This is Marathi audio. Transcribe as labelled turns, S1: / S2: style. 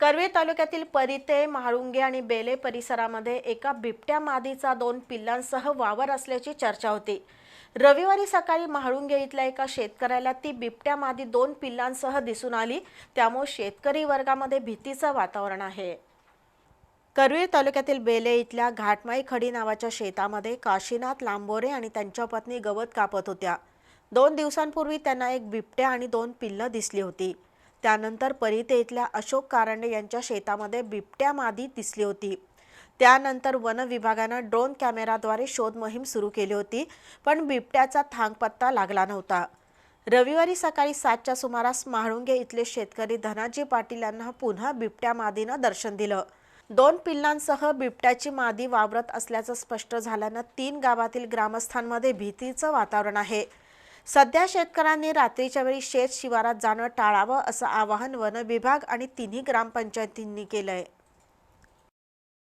S1: कर्वे तालुक्यातील परिते म्हाळुंगे आणि बेले परिसरामध्ये एका बिबट्या मादीचा दोन पिल्लांसह वावर असल्याची चर्चा होती. रविवारी सकाळी म्हाळुंगे इथल्या एका शेतकऱ्याला ती बिबट्या मादी दोन पिल्लांसह दिसून आली. त्यामुळे शेतकरी वर्गामध्ये भीतीचं वातावरण आहे. करवीर तालुक्यातील बेले इथल्या घाटमाई खडी नावाच्या शेतामध्ये काशीनाथ लांबोरे आणि त्यांच्या पत्नी गवत कापत होत्या. दोन दिवसांपूर्वी त्यांना एक बिबट्या आणि दोन पिल्लं दिसली होती. त्यानंतर परिते इथल्या अशोक कारंडे यांच्या शेतामध्ये बिबट्या मादी दिसली होती. त्यानंतर वन विभागानं ड्रोन कॅमेराद्वारे शोध मोहीम सुरू केली होती पण बिबट्याचा थांगपत्ता लागला नव्हता. रविवारी सकाळी सातच्या सुमारास म्हाळुंगे इथले शेतकरी धनाजी पाटील यांना पुन्हा बिबट्या मादीनं दर्शन दिलं. दोन पिल्लांसह बिबट्याची मादी वावरत असल्याचं स्पष्ट झाल्यानं तीन गावातील ग्रामस्थांमध्ये भीतीचं वातावरण आहे. सध्या शेतकऱ्यांनी रात्रीच्या वेळी शेत शिवारात जाणं टाळावं असं आवाहन वन विभाग आणि तिन्ही ग्रामपंचायतींनी केलंय.